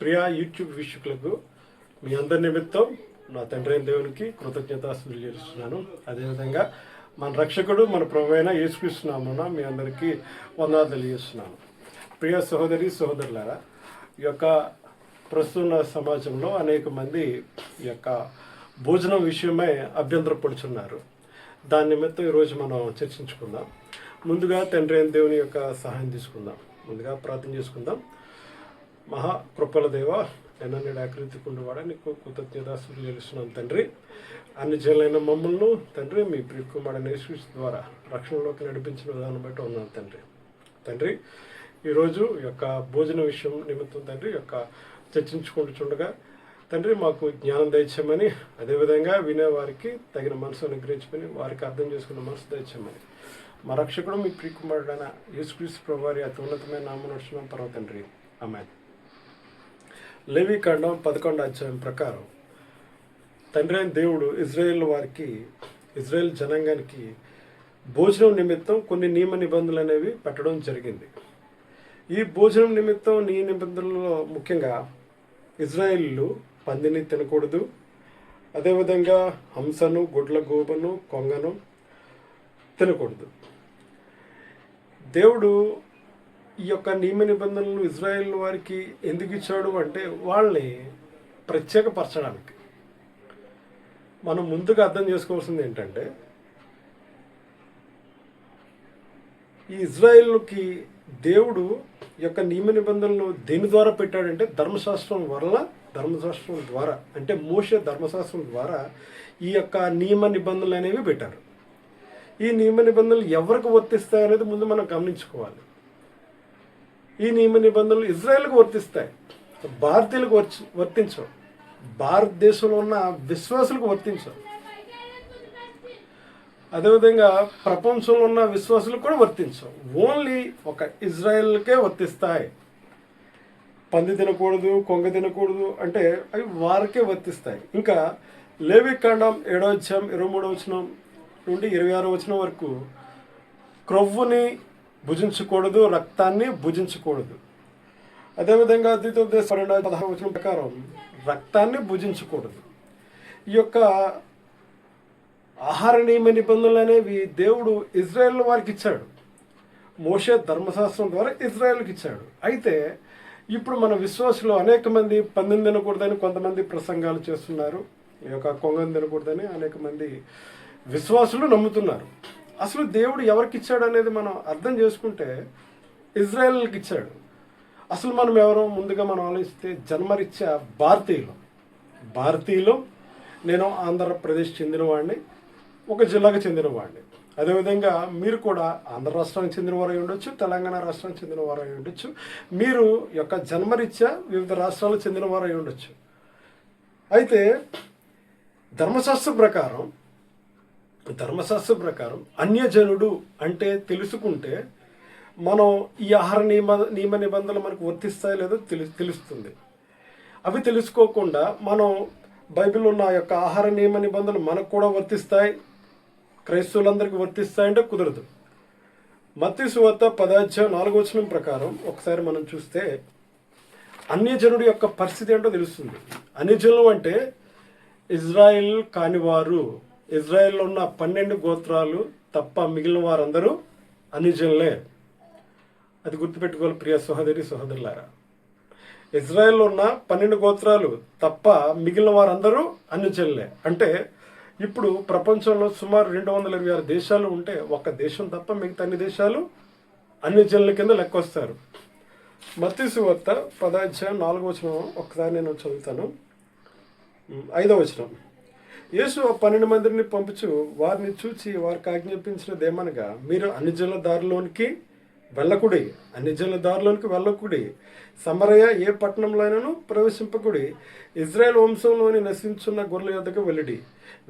Priya YouTube వీక్షకులకు మీ అందరి నిమిత్తం నా తండ్రి అయిన దేవునికి కృతజ్ఞతాస్తులు చేస్తున్నాను అదేవిధంగా మన రక్షకుడు మన ప్రభు అయిన యేసుకృష్ణామున మీ అందరికీ వందనాలు తెలియజేస్తున్నాను. ప్రియ సహోదరి సహోదరులారా ఈ యొక్క ప్రస్తుత సమాజంలో అనేక మంది ఈ యొక్క భోజనం విషయమై అభ్యంతరపడుచున్నారు. దాని నిమిత్తం ఈరోజు మనం చర్చించుకుందాం. ముందుగా తండ్రి అయిన దేవుని యొక్క సహాయం తీసుకుందాం. ముందుగా ప్రార్థన చేసుకుందాం. మహాకృపల దేవ నిన్న నేడు ఆకృతికుండు వాడ నీకు కృతజ్ఞతాస్తులు తెలుస్తున్నాను తండ్రి. అన్ని జైలైన మమ్మల్ని తండ్రి మీ ప్రియకుమారుడు యేసుక్రీస్తు ద్వారా రక్షణలోకి నడిపించిన విధానం బట్టి ఉన్నాను తండ్రి. తండ్రి ఈరోజు ఈ యొక్క భోజన విషయం నిమిత్తం తండ్రి యొక్క చర్చించుకుంటుండగా తండ్రి మాకు జ్ఞానం దయచేయమని అదేవిధంగా వినేవారికి తగిన మనసు అనుగ్రహించమని వారికి అర్థం చేసుకున్న మనసు దయచేయమని. మా రక్షకుడు మీ ప్రియకుమారుడైన యేసుక్రీస్తు ప్రభు వారి అతి ఉన్నతమైన నామం నడుచున్నాం పర్వతండ్రి అమ్మాయి లేవి పదకొండు అధ్యాయం ప్రకారం తండ్రి అయిన దేవుడు ఇజ్రాయేల్ వారికి ఇజ్రాయేల్ జనాంగానికి భోజనం నిమిత్తం కొన్ని నియమ నిబంధనలు అనేవి పెట్టడం జరిగింది. ఈ భోజనం నిమిత్తం నీ నిబంధనలలో ముఖ్యంగా ఇజ్రాయిల్లు పందిని తినకూడదు. అదేవిధంగా హంసను గుడ్ల గోబను కొంగను తినకూడదు. దేవుడు ఈ యొక్క నియమ నిబంధనలు ఇజ్రాయెల్ వారికి ఎందుకు ఇచ్చాడు అంటే వాళ్ళని ప్రత్యేకపరచడానికి. మనం ముందుగా అర్థం చేసుకోవాల్సింది ఏంటంటే ఈ ఇజ్రాయెల్కి దేవుడు యొక్క నియమ నిబంధనలు దేని ద్వారా పెట్టాడంటే ధర్మశాస్త్రం వల్ల ధర్మశాస్త్రం ద్వారా అంటే మోస ధర్మశాస్త్రం ద్వారా ఈ యొక్క నియమ నిబంధనలు అనేవి పెట్టారు. ఈ నియమ నిబంధనలు ఎవరికి వర్తిస్తాయి అనేది ముందు మనం గమనించుకోవాలి. ఈ నియమ నిబంధనలు ఇజ్రాయెల్కు వర్తిస్తాయి. భారతీయులకు వర్చి వర్తించవు. భారతదేశంలో ఉన్న విశ్వాసులకు వర్తించవు. అదేవిధంగా ప్రపంచంలో ఉన్న విశ్వాసులకు కూడా వర్తించవు. ఓన్లీ ఒక ఇజ్రాయెల్కే వర్తిస్తాయి. పంది తినకూడదు కొంగ తినకూడదు అంటే అవి వారికే వర్తిస్తాయి. ఇంకా లేవి కాండం ఏడో అధ్యాయం ఇరవై మూడో వచనం నుండి ఇరవై ఆరో వచనం వరకు క్రొవ్వుని భుజించకూడదు రక్తాన్ని భుజించకూడదు. అదేవిధంగా ద్వితోపదేశ పన్నెండు పదహారు వచ్చిన ప్రకారం రక్తాన్ని భుజించకూడదు. ఈ యొక్క ఆహార నియమ నిబంధనలు అనేవి దేవుడు ఇజ్రాయెల్ వారికి ఇచ్చాడు. మోషే ధర్మశాస్త్రం ద్వారా ఇజ్రాయెల్కి ఇచ్చాడు. అయితే ఇప్పుడు మన విశ్వాసులు అనేక మంది పందెం తినకూడదని కొంతమంది ప్రసంగాలు చేస్తున్నారు. ఈ యొక్క కొంగం తినకూడదని అనేక మంది విశ్వాసులు నమ్ముతున్నారు. అసలు దేవుడు ఎవరికి ఇచ్చాడు అనేది మనం అర్థం చేసుకుంటే ఇజ్రాయెల్కి ఇచ్చాడు. అసలు మనం ఎవరో ముందుగా మనం ఆలోచిస్తే జన్మరిత్యా భారతీయులు. భారతీయులు నేను ఆంధ్రప్రదేశ్ చెందినవాడిని ఒక జిల్లాకు చెందినవాడిని. అదేవిధంగా మీరు కూడా ఆంధ్ర రాష్ట్రానికి చెందిన వారు అయి ఉండొచ్చు తెలంగాణ రాష్ట్రానికి చెందిన వారు ఉండొచ్చు మీరు యొక్క జన్మరీత్యా వివిధ రాష్ట్రాలకు చెందిన వారు ఉండొచ్చు. అయితే ధర్మశాస్త్రం ప్రకారం ధర్మశాస్త్రం ప్రకారం అన్యజనుడు అంటే తెలుసుకుంటే మనం ఈ ఆహార నియమ నియమ నిబంధనలు మనకు వర్తిస్తాయో లేదో తెలు తెలుస్తుంది. అవి తెలుసుకోకుండా మనం బైబిల్ ఉన్న యొక్క ఆహార నియమ నిబంధనలు మనకు కూడా వర్తిస్తాయి. క్రైస్తవులందరికీ వర్తిస్తాయంటే కుదరదు. మత్తి సువార్త పదాధ్యాయం నాలుగోచనం ప్రకారం ఒకసారి మనం చూస్తే అన్యజనుడి యొక్క పరిస్థితి ఏంటో తెలుస్తుంది. అన్యజనులు అంటే ఇజ్రాయిల్ కానివారు. ఇజ్రాయెల్లో ఉన్న పన్నెండు గోత్రాలు తప్ప మిగిలిన వారందరూ అన్యజనులే అది గుర్తుపెట్టుకోవాలి ప్రియ సహోదరి సహోదరులారా. ఇజ్రాయెల్లో ఉన్న పన్నెండు గోత్రాలు తప్ప మిగిలిన వారందరూ అన్యజనులే అంటే ఇప్పుడు ప్రపంచంలో సుమారు రెండు వందల ఇరవై ఆరు దేశాలు ఉంటే ఒక్క దేశం తప్ప మిగతా అన్ని దేశాలు అన్ని జన్ల కింద లెక్క వస్తారు మత్స్సు వత్త పదాధ్యాయం నాలుగో వచనం. ఒకసారి నేను చదువుతాను. ఐదవ వచనం. యేసు ఆ పన్నెండు మందిని పంపుచు వారిని చూచి వారికి ఆజ్ఞాపించినదేమనగా మీరు అన్ని జనుల దారిలోనికి వెళ్ళకుడి అన్ని జనుల దారిలోనికి వెళ్ళకుడి. సమరయ ఏ పట్టణంలోనూ ప్రవేశింపకుడి. ఇజ్రాయెల్ వంశంలోని నశించున్న గొర్రెల యొద్దకు వెళ్ళిడి.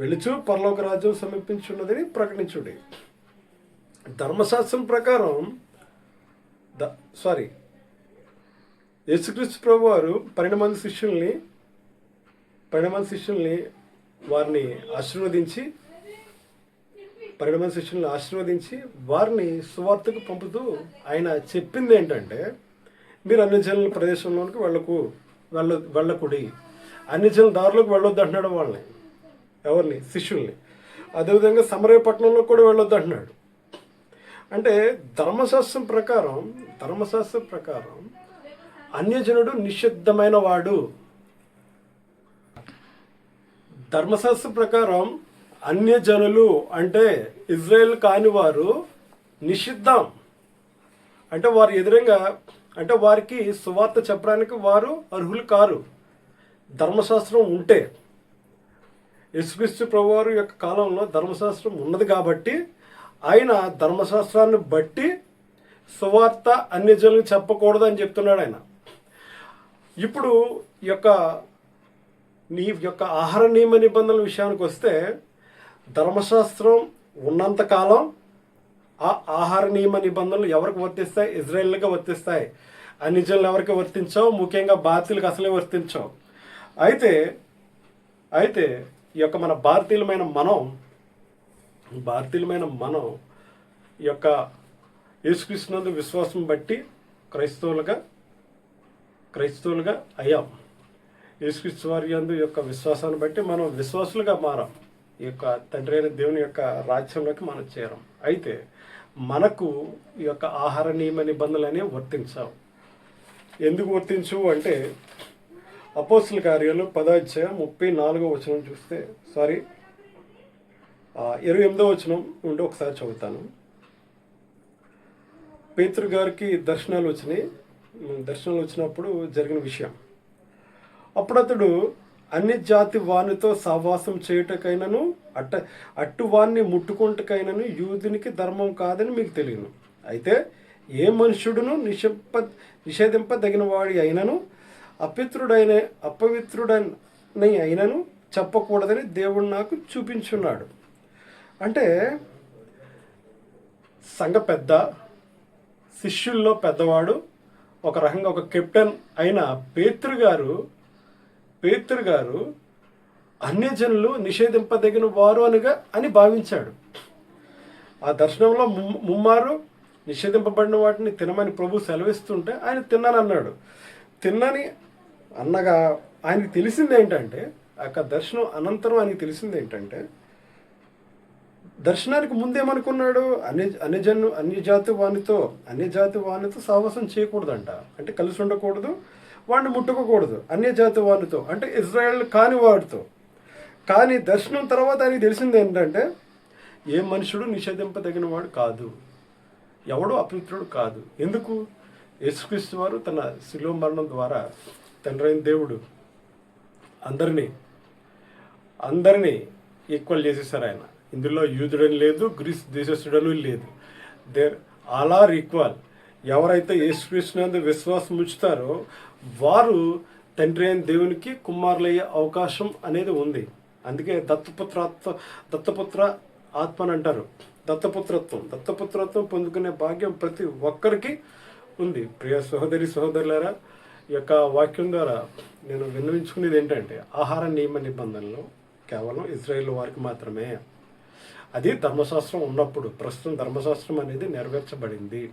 వెళుచు పరలోక రాజ్యం సమీపించున్నదని ప్రకటించుడి. ధర్మశాస్త్రం ప్రకారం ద సారీ యేసుక్రీస్తు ప్రభు వారు పన్నెండు మంది శిష్యుల్ని పన్నెండు మంది శిష్యుల్ని వారిని ఆశీర్వదించి పన్నెండు శిష్యులను ఆశీర్వదించి వారిని సువార్తకు పంపుతూ ఆయన చెప్పింది ఏంటంటే మీరు అన్ని జనుల ప్రదేశంలోనికి వెళ్ళకు వెళ్ళ వెళ్ళకుడి. అన్ని జనుల దారిలోకి వెళ్ళొద్దు అంటున్నాడు వాళ్ళని ఎవరిని? శిష్యుల్ని. అదేవిధంగా సమరయపట్నంలో కూడా వెళ్ళొద్దు అంటున్నాడు. అంటే ధర్మశాస్త్రం ప్రకారం ధర్మశాస్త్రం ప్రకారం అన్యజనుడు నిషిద్ధమైన వాడు. ధర్మశాస్త్ర ప్రకారం అన్యజనులు అంటే ఇజ్రాయెల్ కాని వారు నిషిద్ధం. అంటే వారు ఎదురంగా అంటే వారికి సువార్త చెప్పడానికి వారు అర్హులు కారు. ధర్మశాస్త్రం ఉంటే యేసుక్రీస్తు ప్రభువారు యొక్క కాలంలో ధర్మశాస్త్రం ఉన్నది కాబట్టి ఆయన ధర్మశాస్త్రాన్ని బట్టి సువార్త అన్ని జనులకు చెప్పకూడదు అని చెప్తున్నాడు ఆయన. ఇప్పుడు ఈ యొక్క నీ యొక్క ఆహార నియమ నిబంధనల విషయానికి వస్తే ధర్మశాస్త్రం ఉన్నంతకాలం ఆ ఆహార నియమ నిబంధనలు ఎవరికి వర్తిస్తాయి? ఇజ్రాయెల్గా వర్తిస్తాయి. అన్నిజనులు ఎవరికి వర్తించవు? ముఖ్యంగా భారతీయులకు అసలే వర్తించవు. అయితే అయితే ఈ యొక్క మన భారతీయులమైన మనం భారతీయులమైన మనం ఈ యొక్క యేసుకృష్ణందు విశ్వాసం బట్టి క్రైస్తవులుగా క్రైస్తవులుగా అయ్యాం. యేసుక్రీస్తు వారి అందు యొక్క విశ్వాసాన్ని బట్టి మనం విశ్వాసులుగా మారాం. ఈ యొక్క తండ్రి అయిన దేవుని యొక్క రాజ్యంలోకి మనం చేరాం. అయితే మనకు ఈ యొక్క ఆహార నియమ నిబంధనలు అనేవి వర్తించావు. ఎందుకు వర్తించు అంటే అపోస్తుల కార్యాలు పదాధ్యాయం ముప్పై నాలుగో వచనం చూస్తే సారీ ఇరవై ఎనిమిదో వచనం ఉండి ఒకసారి చదువుతాను. పేతురు గారికి దర్శనాలు వచ్చినాయి. దర్శనాలు వచ్చినప్పుడు జరిగిన విషయం. అప్పుడతడు అన్ని జాతి వానితో సహవాసం చేయుటకైనను అట్ట అట్టు వాన్ని ముట్టుకుంటకైనను యూదునికి ధర్మం కాదని మీకు తెలియను. అయితే ఏ మనుషుడును నిషేప నిషేధింపదగిన వాడి అయినను అపిత్రుడైన అపవిత్రుడని అయినను చెప్పకూడదని దేవుడు నాకు చూపించున్నాడు. అంటే సంఘ పెద్ద శిష్యుల్లో పెద్దవాడు ఒక రకంగా ఒక కెప్టెన్ అయిన పేతృ గారు పేతురు గారు అన్యజనులు నిషేధింపదగిన వారు అనగా అని భావించాడు. ఆ దర్శనంలో ముమ్- ముమ్మారు నిషేధింపబడిన వాటిని తినమని ప్రభు సెలవిస్తుంటే ఆయన తిన్నానన్నాడు. తిన్నని అన్నగా ఆయనకి తెలిసింది ఏంటంటే ఆ యొక్క దర్శనం అనంతరం ఆయనకి తెలిసింది ఏంటంటే దర్శనానికి ముందేమనుకున్నాడు? అన్ని అన్ని జన్ను అన్ని జాతి వానితో అన్ని జాతి వానితో సాహసం చేయకూడదంట. అంటే కలిసి ఉండకూడదు. వాడిని ముట్టుకోకూడదు అన్య జాతి వానితో అంటే ఇజ్రాయెల్ కాని వాడితో కానీ దర్శనం తర్వాత ఆయనకి తెలిసింది ఏంటంటే ఏ మనుషుడు నిషేధింపదగిన వాడు కాదు. ఎవడు అపవిత్రుడు కాదు. ఎందుకు? యేసుక్రీస్తు వారు తన శిలో మరణం ద్వారా తండ్రైన దేవుడు అందరినీ అందరినీ ఈక్వల్ చేసేసారు ఆయన. ఇందులో యూదుడని లేదు గ్రీస్ దేశస్తుడని లేదు. దేర్ ఆల్ ఆర్ ఈక్వల్ ఎవరైతే యేసుక్రీస్తునందు విశ్వాసం ఉంచుతారో వారు తండ్రి అయిన దేవునికి కుమారులయ్యే అవకాశం అనేది ఉంది. అందుకే దత్తపుత్ర దత్తపుత్ర ఆత్మ అని అంటారు. దత్తపుత్రత్వం దత్తపుత్రత్వం పొందుకునే భాగ్యం ప్రతి ఒక్కరికి ఉంది. ప్రియ సహోదరి సహోదరులారా ఈ యొక్క వాక్యం ద్వారా నేను విన్నవించుకునేది ఏంటంటే ఆహార నియమ నిబంధనలు కేవలం ఇజ్రాయేల్ వారికి మాత్రమే. అది ధర్మశాస్త్రం ఉన్నప్పుడు ప్రస్తుతం ధర్మశాస్త్రం అనేది నెరవేర్చబడింది.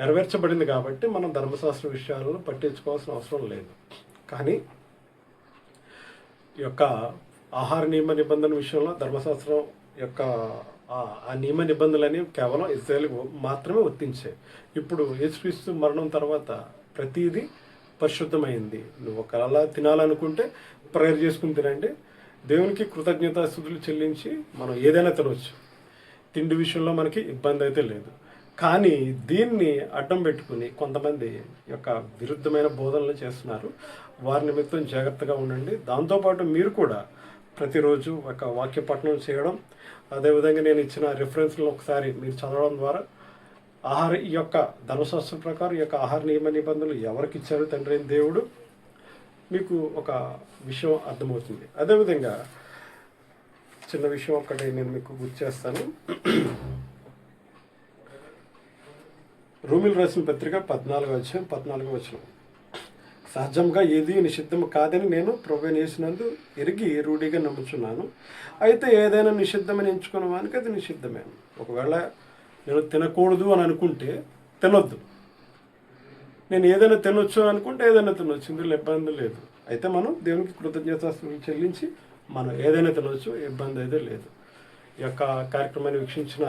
నెరవేర్చబడింది కాబట్టి మనం ధర్మశాస్త్ర విషయాలను పట్టించుకోవాల్సిన అవసరం లేదు. కానీ యొక్క ఆహార నియమ నిబంధన విషయంలో ధర్మశాస్త్రం యొక్క ఆ- నియమ నిబంధనలని కేవలం ఇజ్రాయల్కి మాత్రమే వర్తించాయి. ఇప్పుడు యేసుక్రీస్తు మరణం తర్వాత ప్రతిదీ పరిశుద్ధమైంది. నువ్వు ఒకలా తినాలనుకుంటే ప్రేయర్ చేసుకుని తినండి. దేవునికి కృతజ్ఞతాస్థుతులు చెల్లించి మనం ఏదైనా తినవచ్చు తిండి విషయంలో మనకి ఇబ్బంది అయితే లేదు. కానీ దీన్ని అడ్డం పెట్టుకుని కొంతమంది యొక్క విరుద్ధమైన బోధనలు చేస్తున్నారు. వారి నిమిత్తం జాగ్రత్తగా ఉండండి. దాంతోపాటు మీరు కూడా ప్రతిరోజు ఒక వాక్య పఠనం చేయడం. అదేవిధంగా నేను ఇచ్చిన రిఫరెన్స్లను ఒకసారి మీరు చదవడం ద్వారా ఆహార ఈ యొక్క ధర్మశాస్త్రం ప్రకారం ఈ యొక్క ఆహార నియమ నిబంధనలు ఎవరికి ఇచ్చారు? తండ్రి అయిన దేవుడు. మీకు ఒక విషయం అర్థమవుతుంది. అదేవిధంగా చిన్న విషయం ఒక్కటి నేను మీకు గుర్తు చేస్తాను. రూమిల్ రాసిన పత్రిక పద్నాలుగు వచ్చాం పద్నాలుగు వచ్చిన సహజంగా ఏది నిషిద్ధం కాదని నేను ప్రొవైన్ చేసినందు ఎరిగి రూఢిగా నమ్ముచున్నాను. అయితే ఏదైనా నిషిద్ధమని ఎంచుకున్న వానికి అది నిషిద్ధమే. ఒకవేళ నేను తినకూడదు అని అనుకుంటే తినొద్దు. నేను ఏదైనా తినొచ్చు అనుకుంటే ఏదైనా తినొచ్చు ఇందులో ఇబ్బంది లేదు. అయితే మనం దేవునికి కృతజ్ఞత చెల్లించి మనం ఏదైనా తినొచ్చు ఇబ్బంది అయితే లేదు. ఈ యొక్క కార్యక్రమాన్ని వీక్షించిన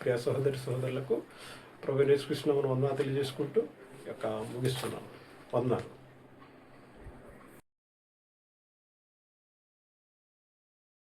ప్రియ సహోదరి సహోదరులకు ప్రభు యేసుకృష్ణ వందనా తెలియజేసుకుంటూ యొక్క ముగిస్తున్నాను వందనాలు